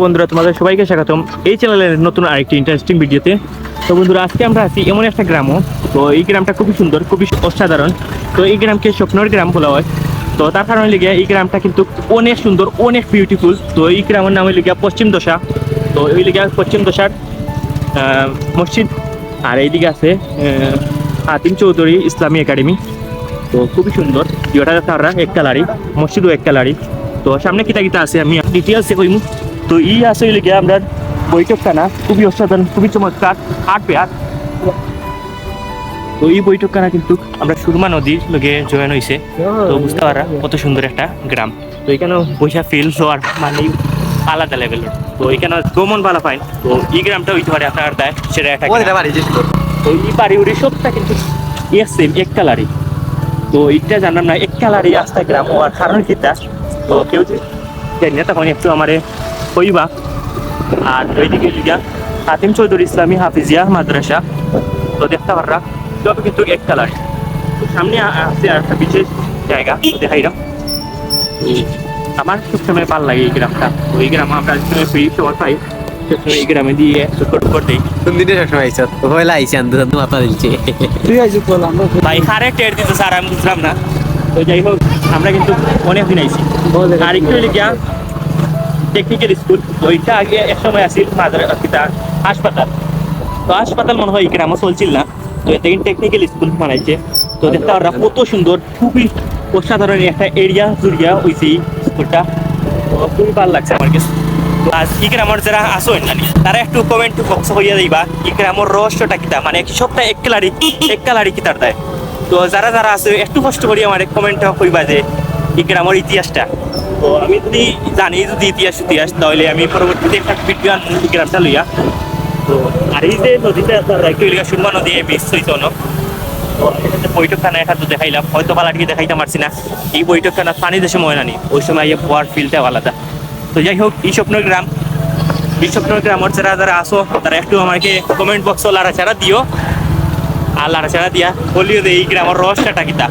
বন্ধুরা তোমাদের সবাইকে স্বাগতম। এই চ্যানেলের নতুন আরেকটি ইন্টারেস্টিং ভিডিওতে তো। বন্ধুরা আজকে আমরা আছি এমন একটা গ্রামও। তো এই গ্রামটা খুবই সুন্দর খুবই অসাধারণ। তো এই গ্রামকে স্বপ্নের গ্রাম বলা হয়। তো তার কারণে লিগে এই গ্রামটা কিন্তু অনেক সুন্দর অনেক বিউটিফুল তো এই গ্রামের নাম লিগে পশ্চিম দশা। তো এই লিগে পশ্চিম দশার মসজিদ। আর এইদিকে আছে আহ, হাতিম চৌধুরী ইসলামী একাডেমি। তো খুবই সুন্দর। যেটা তারা এক কালারি মসজিদও এক কালারি তো সামনে কিতা কিতা আছে আমি ডিটেলসে কইমু তো ই আছে হইলে গিয়ে আমরা বৈঠকখানা খুবই অসাধারণ খুবই চমৎকার আট পেয়ার তো এই বৈঠকখানা কিন্তু আমরা সুরমা নদীর লগে জয়েন হয়েছে তো বুঝতে পারা কত সুন্দর একটা গ্রাম। তো এখানে বৈশা ফিল হওয়ার মানে আলাদা লেভেলের তো এখানে গমন বালা পাইন তো এই গ্রামটা হইতে পারে আপনার দেয় সেটা একটা তো এই বাড়ি উড়ি সবটা কিন্তু এক সেম এক কালারই। তো এইটা জানলাম না এক কালারই আস্তা গ্রাম হওয়ার কারণ কিটা তো কেউ যে জানি না তখন একটু আমারে কইবা আর ওইদিকে লিগা হাতিম চৌধুরী ইসলামী হাফিজিয়া মাদ্রাসা। তো দেখতে পাররা কিন্তু এক কালারই তো সামনে আছে আর একটা বিশেষ জায়গা আমার সবসময় ভালো লাগে এই গ্রামটা। এই গ্রাম আমরা সবসময় ফ্রি সময় পাই। সবসময় এই গ্রামে দিয়ে ছোট করে দিই। কোন দিনে সবসময় আইসত পয়লা আইসি আনতে আনতে মাথা দিলছে ঠিক আছে বল আমরা ভাই কারে টের দিতে স্যার আমি বুঝলাম না। তো যাই হোক আমরা কিন্তু অনেক দিন আইছি। আর একটু টেকনিক্যাল স্কুল ওইটা আগে এক সময় আসিল হাসপাতাল। তো হাসপাতাল মনে হয় গ্রামে চলছিল না, তো এটা টেকনিক্যাল স্কুল বানাইছে। তো দেখতে পারা কত সুন্দর, খুবই অসাধারণ একটা এরিয়া জুড়িয়া হয়েছে এই স্কুলটা খুবই ভালো লাগছে আমার কাছে। আজ ই গ্রামের যারা আসো নানি তারা একটু কমেন্ট বক্স হইয়া দিবা ই গ্রামের রহস্যটা কিতা মানে সবটা এক কালারি এক কালারি কিতার দেয়। তো যারা যারা আছে, একটু কষ্ট করি আমার কমেন্ট কইবা যে এই গ্রামের ইতিহাসটা। তো আমি যদি জানি যদি ইতিহাস ইতিহাস, তাহলে আমি পরবর্তীতে একটা এই গ্রামটা লইয়া। তো আর এই যে নদীটা সুরমা নদী অনেক তো বৈঠকখানা দেখাইলাম, হয়তো পালাটিকে দেখাইতে পারছি না। এই বৈঠকখানা পানি দেশে ময়না নি ওই সময় ইয়ে পোয়ার ফিলটা আলাদা। তো যাই হোক, এই স্বপ্নের গ্রাম। এই স্বপ্নের গ্রামের যারা যারা আসো তারা একটু আমাকে কমেন্ট বক্স লাড়াচাড়া দিও। আর লাড়াচাড়া দিয়া বলিও যে এই গ্রামের রহস্যটা কিতা।